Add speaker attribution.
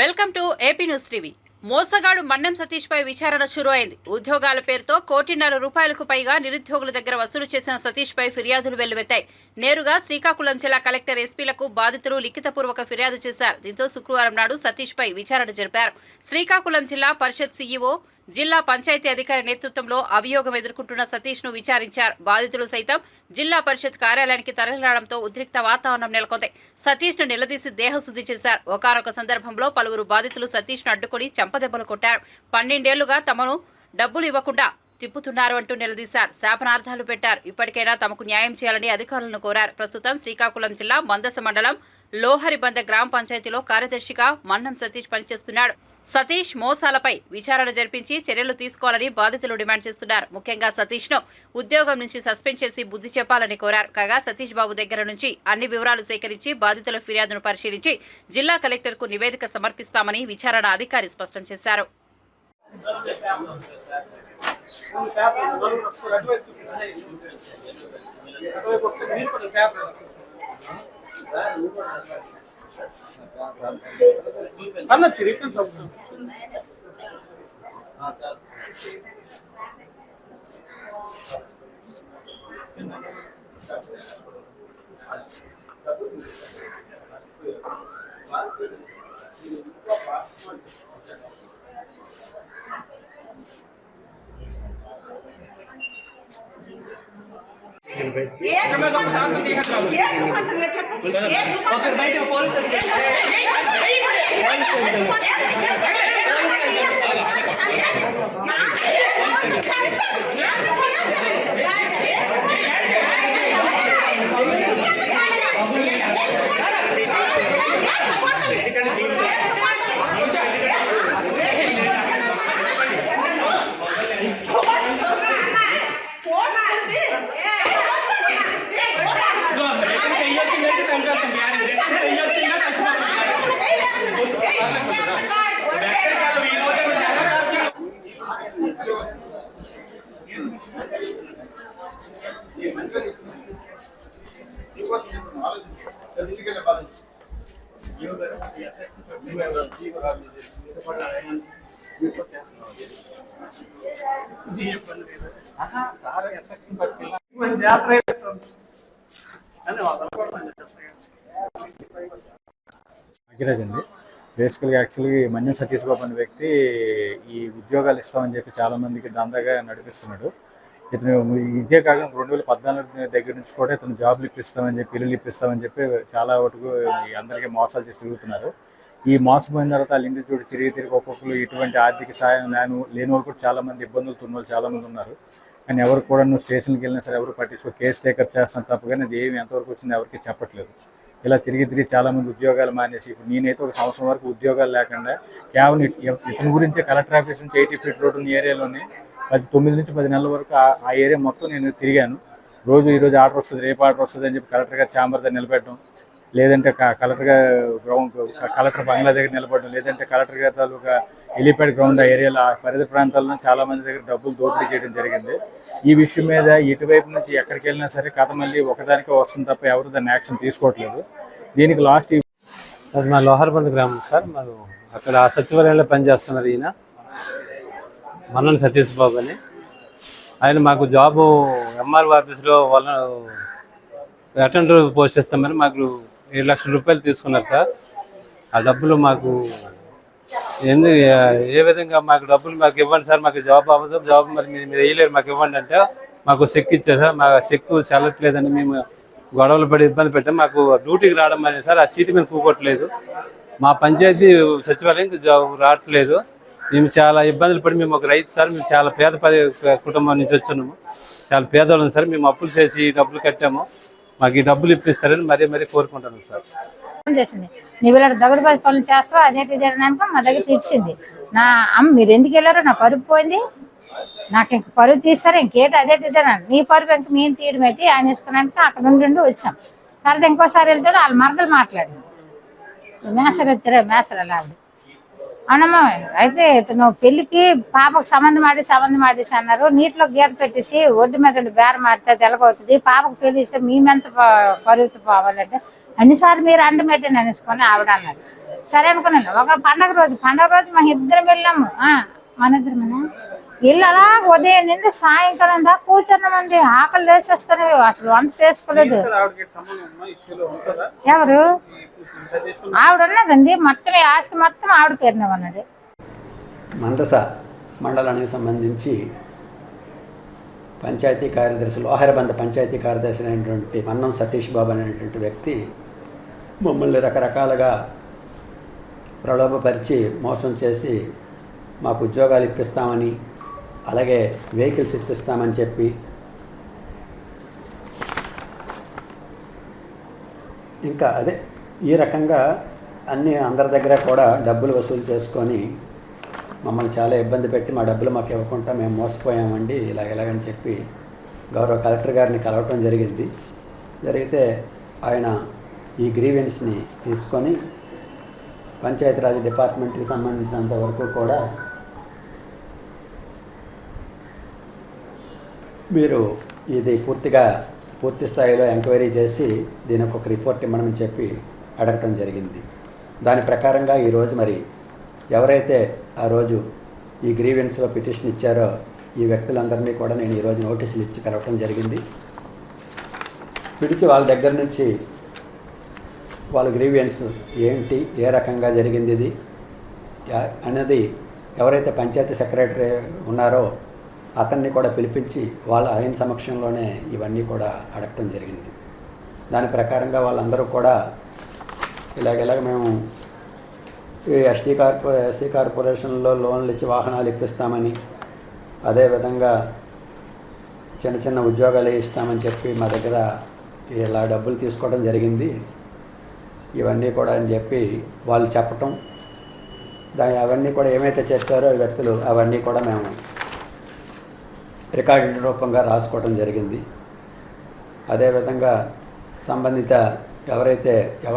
Speaker 1: Welcome to AP news TV మోసగాడు మన్నెం సతీష్ పై విచారణ షురు అయింది ఉద్యోగాల పేరుతో కోటిన్నర రూపాయలకు పైగా నిరుద్యోగుల దగ్గర వసూలు చేసిన సతీష్ పై ఫిర్యాదులు వెల్లువెత్తాయి. నేరుగా శ్రీకాకుళం జిల్లా కలెక్టర్ ఎస్పీలకు బాధితులు లిఖితపూర్వక ఫిర్యాదు చేశారు. దీంతో శుక్రవారం నాడు సతీష్ పై విచారణ జరిపారు. శ్రీకాకుళం జిల్లా పరిషత్ సీఈఓ జిల్లా పంచాయతీ అధికారి నేతృత్వంలో అభియోగం ఎదుర్కొంటున్న సతీష్ను విచారించారు. బాధితులు సైతం జిల్లా పరిషత్ కార్యాలయానికి తరలిరావడంతో ఉద్రిక్త వాతావరణం నెలకొంది. సతీష్ను నిలదీసి దేహశుద్ధి చేశారు. ఒకనొక సందర్భంలో పలువురు బాధితులు సతీష్ను అడ్డుకుని చెంపదెబ్బలు కొట్టారు. పన్నెండేళ్ళుగా తమను డబ్బులు ఇవ్వకుండా తిప్పుతున్నారు అంటూ నిలదీశారు. శాపనార్థాలు పెట్టారు. ఇప్పటికైనా తమకు న్యాయం చేయాలని అధికారులను కోరారు. ప్రస్తుతం శ్రీకాకుళం జిల్లా మందస మండలం లోహరిబంద గ్రామ పంచాయతీలో కార్యదర్శిగా మన్నం సతీష్ పనిచేస్తున్నాడు. సతీష్ మోసాలపై విచారణ జరిపించి చర్యలు తీసుకోవాలని బాధితులు డిమాండ్ చేస్తున్నారు. ముఖ్యంగా సతీష్ను ఉద్యోగం నుంచి సస్పెండ్ చేసి బుద్ధి చెప్పాలని కోరారు. కాగా సతీష్ బాబు దగ్గర నుంచి అన్ని వివరాలు సేకరించి బాధితుల ఫిర్యాదును పరిశీలించి జిల్లా కలెక్టర్కు నివేదిక సమర్పిస్తామని విచారణ అధికారి స్పష్టం చేశారు.
Speaker 2: అన్న తిరిగి జాతర
Speaker 3: అఖిరాజ్ అండి. బేసికల్గా యాక్చువల్గా మన్య మన్యం సతీష్ బాబు అనే వ్యక్తి ఈ ఉద్యోగాలు ఇస్తామని చెప్పి చాలా మందికి దందాగా నడిపిస్తున్నాడు. ఇతను ఇదే కాకుండా రెండు వేల పద్నాలుగు దగ్గర నుంచి కూడా ఇతను జాబ్లు ఇప్పిస్తామని చెప్పి ఇల్లు ఇప్పిస్తామని చెప్పి చాలా వరకు అందరికీ మోసాలు చేసి తిరుగుతున్నారు. ఈ మోసపోయిన తర్వాత వాళ్ళ ఇంటి చూడు తిరిగి తిరిగి ఒక్కొక్కరు ఇటువంటి ఆర్థిక సాయం నేను లేని వాళ్ళు కూడా చాలామంది ఇబ్బందులు తున్న వాళ్ళు చాలామంది ఉన్నారు. కానీ ఎవరు కూడా నువ్వు స్టేషన్కి వెళ్ళినా సరే ఎవరు పట్టించుకో కేసు టేకప్ చేస్తాను తప్ప కానీ అది ఏమి ఎంతవరకు వచ్చింది ఎవరికి చెప్పట్లేదు. ఇలా తిరిగి తిరిగి చాలామంది ఉద్యోగాలు మానేసి ఇప్పుడు నేనైతే ఒక సంవత్సరం వరకు ఉద్యోగాలు లేకుండా కేవలం ఇతని గురించి కలెక్టర్ ఆఫీస్ నుంచి ఎయిటీ ఫీట్ రోడ్ ఉన్న ఏరియాలోనే పది తొమ్మిది నుంచి పది నెలల వరకు ఆ- ఏరియా మొత్తం నేను తిరిగాను. రోజు ఈరోజు ఆర్డర్ వస్తుంది రేపు ఆర్డర్ వస్తుంది అని చెప్పి కలెక్టర్ గారు ఛాంబర్ దగ్గర నిలబెట్టడం లేదంటే క- కలెక్టర్ గారు గ్రౌండ్ కలెక్టర్ బంగ్లా దగ్గర నిలబడడం లేదంటే కలెక్టర్ గారి తాలూకా ఎలిపాడ్ గ్రౌండ్ ఆ ఏరియాలో ఆ పరిధి ప్రాంతాల్లో చాలా మంది దగ్గర డబ్బులు దోపిడీ చేయడం జరిగింది. ఈ విషయం మీద ఇటువైపు నుంచి ఎక్కడికి వెళ్ళినా సరే కథ మళ్ళీ ఒకదానికే వస్తుంది తప్ప ఎవరు దాన్ని యాక్షన్ తీసుకోవట్లేదు. దీనికి లాస్ట్
Speaker 4: అది మా లోహర్బంద్ గ్రామం సార్ మాకు అక్కడ ఆ సచివాలయంలో పనిచేస్తున్నారు ఈయన. మన్నన్ సతీష్ బాబు అని. ఆయన మాకు జాబు ఎంఆర్ఓ ఆఫీస్లో వాళ్ళ అటెండర్ పోస్ట్ చేస్తామని మాకు ఏడు లక్షల రూపాయలు తీసుకున్నారు సార్. ఆ డబ్బులు మాకు ఎందు ఏ విధంగా మాకు డబ్బులు మాకు ఇవ్వండి సార్ మాకు జాబ్ అవ్వదు జాబ్ మరి మీరు మీరు వేయలేరు మాకు ఇవ్వండి అంటే మాకు చెక్ ఇచ్చారు సార్. మా చెక్ చెల్లట్లేదని మేము గొడవలు పడి ఇబ్బంది పెట్టాం మాకు డ్యూటీకి రావడం అనేది సార్ ఆ సీటు మీద కూకోవట్లేదు. మా పంచాయతీ సచివాలయం జాబ్ రావట్లేదు. మేము చాలా ఇబ్బందులు పడి మేము ఒక రైతు సార్ మేము చాలా పేద పది కుటుంబం నుంచి వచ్చున్నాము. చాలా పేదవాళ్ళం సార్ మేము అప్పులు చేసి డబ్బులు కట్టాము. మాకు ఈ డబ్బులు ఇప్పిస్తారని మరీ మరీ కోరుకుంటున్నాం సార్.
Speaker 5: చేసింది. నువ్వు ఇలా పది పనులు చేస్తావా? అదే ఇదేంటి అనుకో మా దగ్గర తీర్చింది. నా అమ్మ మీరు ఎందుకు వెళ్ళారో? నా పరుపు పోయింది. నాకు ఇంక పరువు తీస్తారు ఇంకేటి? అదే ఇదేనా నీ పరుపు ఇంక మేము తీయడం పెట్టి ఆయన వేసుకున్నాక అక్కడ ఉండి వచ్చాం. తర్వాత ఇంకోసారి వెళ్తాడు వాళ్ళ మరదలు మాట్లాడింది. మేసరు వచ్చారా? మేసరు అలా అవునమ్మా అయితే ఇతను పెళ్ళికి పాపకు సంబంధం ఆడి సంబంధం ఆడేసి అన్నారు. నీటిలో గీత పెట్టేసి ఒడ్డు మీద బేర బేరం ఆడితే తెలగవుతుంది పాపకు పెళ్ళి ఇస్తే మేమెంత పరుగుతూ పోవాలంటే అన్నిసార్లు మీరు అండ పెట్టిన అనేసుకొని ఆవిడ అన్నారు. సరే అనుకున్నాను. ఒక పండగ రోజు పండగ రోజు మా ఇద్దరం వెళ్ళాము. ఆ, మన ఇద్దరు ఇల్లు అలా ఉదయం నుండి సాయంకాలం దాకా కూర్చున్నామండి ఆకలి వేసేస్తాను అసలు వంట చేసుకోలేదు. ఎవరు? ఆవిడ ఉన్నదండి. మొత్తం ఆస్తి మొత్తం ఆవిడ పేరునే ఉన్నది.
Speaker 6: మందస మండలానికి సంబంధించి పంచాయతీ కార్యదర్శి లోహరబంద పంచాయతీ కార్యదర్శి అయినటువంటి మన్నం సతీష్ బాబు అనేటువంటి వ్యక్తి మమ్మల్ని రకరకాలుగా ప్రలోభపరిచి మోసం చేసి మాకు ఉద్యోగాలు ఇప్పిస్తామని అలాగే వెహికల్స్ ఇప్పిస్తామని చెప్పి ఇంకా అదే ఈ రకంగా అన్ని అందరి దగ్గర కూడా డబ్బులు వసూలు చేసుకొని మమ్మల్ని చాలా ఇబ్బంది పెట్టి మా డబ్బులు మాకు ఇవ్వకుండా మేము మోసపోయామండి ఇలా ఇలాగని చెప్పి గౌరవ కలెక్టర్ గారిని కలవటం జరిగింది. జరిగితే ఆయన ఈ గ్రీవెన్స్ని తీసుకొని పంచాయతీరాజ్ డిపార్ట్మెంట్కి సంబంధించినంత వరకు కూడా మీరు ఇది పూర్తిగా పూర్తి స్థాయిలో ఎంక్వైరీ చేసి దీనికి ఒక రిపోర్ట్ ఇమ్మని చెప్పి అడగటం జరిగింది. దాని ప్రకారంగా ఈరోజు మరి ఎవరైతే ఆ రోజు ఈ గ్రీవెన్స్లో పిటిషన్ ఇచ్చారో ఈ వ్యక్తులందరినీ కూడా నేను ఈరోజు నోటీసులు ఇచ్చి కలవటం జరిగింది. పిలిచి వాళ్ళ దగ్గర నుంచి వాళ్ళ గ్రీవియన్స్ ఏంటి ఏ రకంగా జరిగింది ఇది? అనేది ఎవరైతే పంచాయతీ సెక్రటరీ ఉన్నారో అతన్ని కూడా పిలిపించి వాళ్ళ ఆయన సమక్షంలోనే ఇవన్నీ కూడా అడగటం జరిగింది. దాని ప్రకారంగా వాళ్ళందరూ కూడా ఇలాగెలాగ మేము ఈ ఎస్టీ కార్పొ ఎస్సీ కార్పొరేషన్లో లోన్లు ఇచ్చి వాహనాలు ఇప్పిస్తామని అదేవిధంగా చిన్న చిన్న ఉద్యోగాలు ఇస్తామని చెప్పి మా దగ్గర ఇలా డబ్బులు తీసుకోవడం జరిగింది. ఇవన్నీ కూడా అని చెప్పి వాళ్ళు చెప్పటం. దాని అవన్నీ కూడా ఏమైతే చెప్పారో వ్యక్తులు అవన్నీ కూడా మేము రికార్డు రూపంగా రాసుకోవడం జరిగింది. అదేవిధంగా సంబంధిత ఎవరైతే ఎవరు